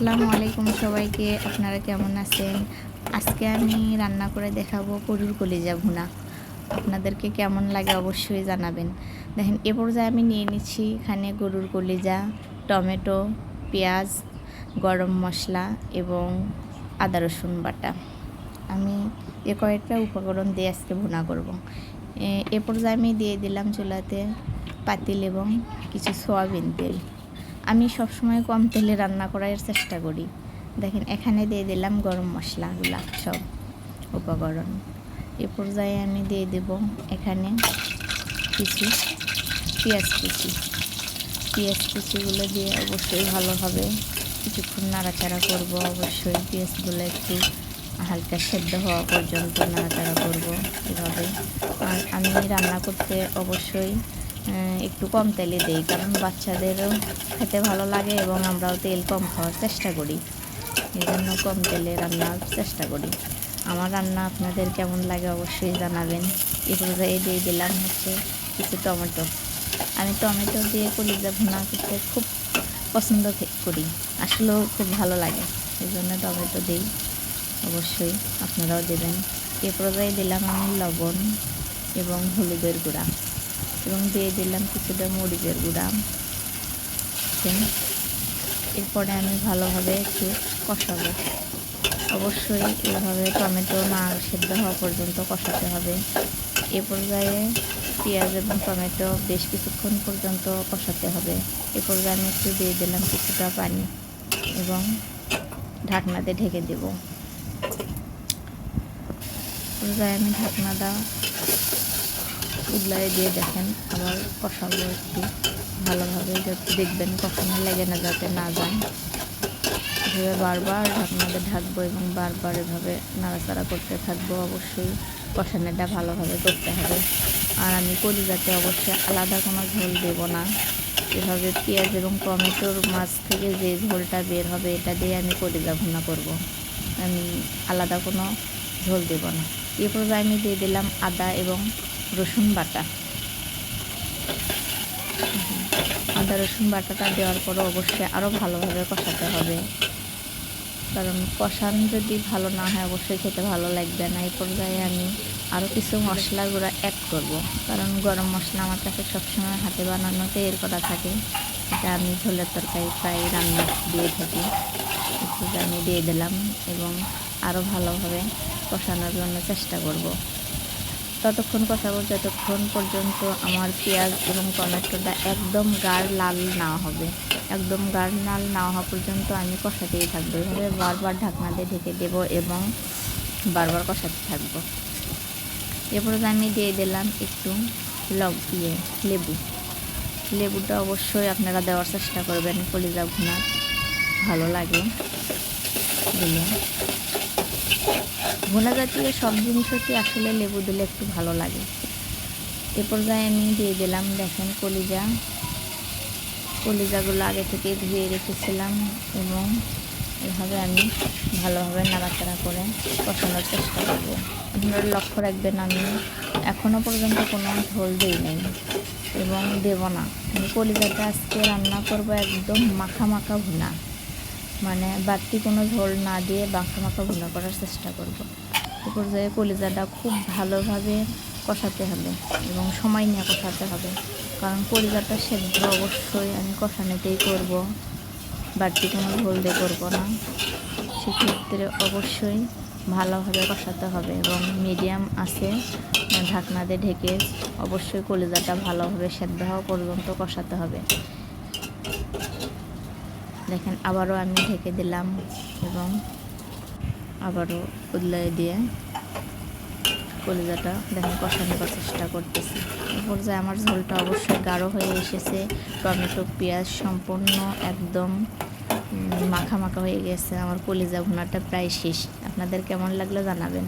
আসসালামু আলাইকুম সবাইকে, আপনারা কেমন আছেন? আজকে আমি রান্না করে দেখাবো গরুর কলিজা ভুনা। আপনাদেরকে কেমন লাগে অবশ্যই জানাবেন। দেখেন, এ পর্যায়ে আমি নিয়ে নিচ্ছি এখানে গরুর কলিজা, টমেটো, পেঁয়াজ, গরম মশলা এবং আদা রসুন বাটা। আমি এ কয়েকটা উপকরণ দিয়ে আজকে ভুনা করব। এ- পর্যায়ে আমি দিয়ে দিলাম চুলাতে পাতিল এবং কিছু সয়াবিন তেল। আমি সবসময় কম তেলে রান্না করার চেষ্টা করি। দেখেন, এখানে দিয়ে দিলাম গরম মশলাগুলা সব উপকরণ। এ পর্যায়ে আমি দিয়ে দেব এখানে কিছু পেঁয়াজ কুচি। পেঁয়াজ কুচিগুলো দিয়ে অবশ্যই ভালোভাবে কিছুক্ষণ নাড়াচাড়া করব, অবশ্যই পেঁয়াজগুলো একটু হালকা সেদ্ধ হওয়া পর্যন্ত নাড়াচাড়া করব এভাবে। আর আমি রান্না করতে অবশ্যই একটু কম তেলে দিই, কারণ বাচ্চাদেরও খেতে ভালো লাগে এবং আমরাও তেল কম খাওয়ার চেষ্টা করি। এই জন্য কম তেলে রান্নার চেষ্টা করি। আমার রান্না আপনাদের কেমন লাগে অবশ্যই জানাবেন। এ পর্যায়ে দিয়ে দিলাম হচ্ছে কিছু টমেটো। আমি টমেটো দিয়ে কলিজা ভুনা করতে খুব পছন্দ করি। আসলেও খুব ভালো লাগে। এই জন্য টমেটো দিই, অবশ্যই আপনারাও দেবেন। এ পর্যায়ে দিলাম আমি লবণ এবং হলুদের গুঁড়া। এবং দিয়ে দিলাম কিছুটা মরিচের গুঁড়া। এরপরে আমি ভালোভাবে একটু কষাবো। অবশ্যই এভাবে টমেটো না সেদ্ধ হওয়া পর্যন্ত কষাতে হবে। এ পর্যায়ে পেঁয়াজ এবং টমেটো বেশ কিছুক্ষণ পর্যন্ত কষাতে হবে। এ পর্যায়ে আমি একটু দিয়ে দিলাম কিছুটা পানি এবং ঢাকনাতে ঢেকে দেব। পর্যায়ে আমি ঢাকনা উগলাই দিয়ে দেখেন আবার কষাবো একটু ভালোভাবে যাতে দেখবেন কখনো লেগে না, যাতে না যায়। এভাবে বারবার ঢাকনাতে ঢাকবো এবং বারবার এভাবে নাড়াচাড়া করতে থাকব, অবশ্যই কষানোটা ভালোভাবে করতে হবে। আর আমি কলিজাতে অবশ্যই আলাদা কোনো ঝোল দেব না। এভাবে পেঁয়াজ এবং টমেটোর মাছ থেকে যে ঝোলটা বের হবে, এটা দিয়ে আমি কলিজা ভুনা করব। আমি আলাদা কোনো ঝোল দেব না। এরপর আমি দিয়ে দিলাম আদা এবং রসুন বাটা। আদা রসুন বাটাটা দেওয়ার পরও অবশ্যই আরও ভালোভাবে কষাতে হবে। কারণ কষান যদি ভালো না হয়, অবশ্যই খেতে ভালো লাগবে না। এই পর্যায়ে আমি আরও কিছু মশলা গুঁড়া অ্যাড করব। কারণ গরম মশলা আমার কাছে সবসময় হাতে বানানো এর করা থাকে। এটা আমি ঝোলের তরকারি প্রায় রান্না দিয়ে থাকি। আমি দিয়ে দিলাম এবং আরও ভালোভাবে কষানোর জন্য চেষ্টা করব। ততক্ষণ কষাবো যতক্ষণ পর্যন্ত আমার পেঁয়াজ এবং টমেটোটা একদম গাঢ় লাল না হবে। একদম গাঢ় লাল না হওয়া পর্যন্ত আমি কষাতেই থাকব। এভাবে বারবার ঢাকনা দিয়ে ঢেকে দেবো এবং বারবার কষাতে থাকব। এরপরে আমি দিয়ে দিলাম একটু লব ইয়ে লেবু। লেবুটা অবশ্যই আপনারা দেওয়ার চেষ্টা করবেন, কলিজা ভুনা, ভালো লাগে। দিলে। ভোনা জাতীয় সব জিনিসই আসলে লেবু দিলে একটু ভালো লাগে। এ পর্যায়ে আমি দিয়ে দিলাম, দেখেন, কলিজা। কলিজাগুলো আগে থেকে ধুয়ে রেখেছিলাম এবং এভাবে আমি ভালোভাবে নাড়াচাড়া করে কষানোর চেষ্টা করব। আপনারা লক্ষ্য রাখবেন, আমি এখনও পর্যন্ত কোনো ঝোল দিই নাই এবং দেব না। কলিজাটা আজকে রান্না করব একদম মাখা মাখা ভুনা। মানে বাড়তি কোনো ঝোল না দিয়ে মাখা মাখা ভুনা করার চেষ্টা করব। এ পর্যায়ে কলিজাটা খুব ভালোভাবে কষাতে হবে এবং সময় নিয়ে কষাতে হবে। কারণ কলিজাটা সেদ্ধ অবশ্যই আমি কষানোতেই করব। বাড়তি কোনো ঝোল দিয়ে করব না। সেক্ষেত্রে অবশ্যই ভালোভাবে কষাতে হবে এবং মিডিয়াম আছে ঢাকনা দিয়ে ঢেকে অবশ্যই কলিজাটা ভালোভাবে সেদ্ধ হওয়া পর্যন্ত কষাতে হবে। দেখেন, আবারও আমি ঢেকে দিলাম এবং আবারও উদলাই দিয়ে কলিজাটা দেখেন কষানোর চেষ্টা করতেছি। পর্যায়ে আমার ঝোলটা অবশ্যই গাঢ় হয়ে এসেছে। টমেটো, পেঁয়াজ সম্পূর্ণ একদম মাখা মাখা হয়ে গেছে। আমার কলিজা ভুনাটা প্রায় শেষ। আপনাদের কেমন লাগল জানাবেন।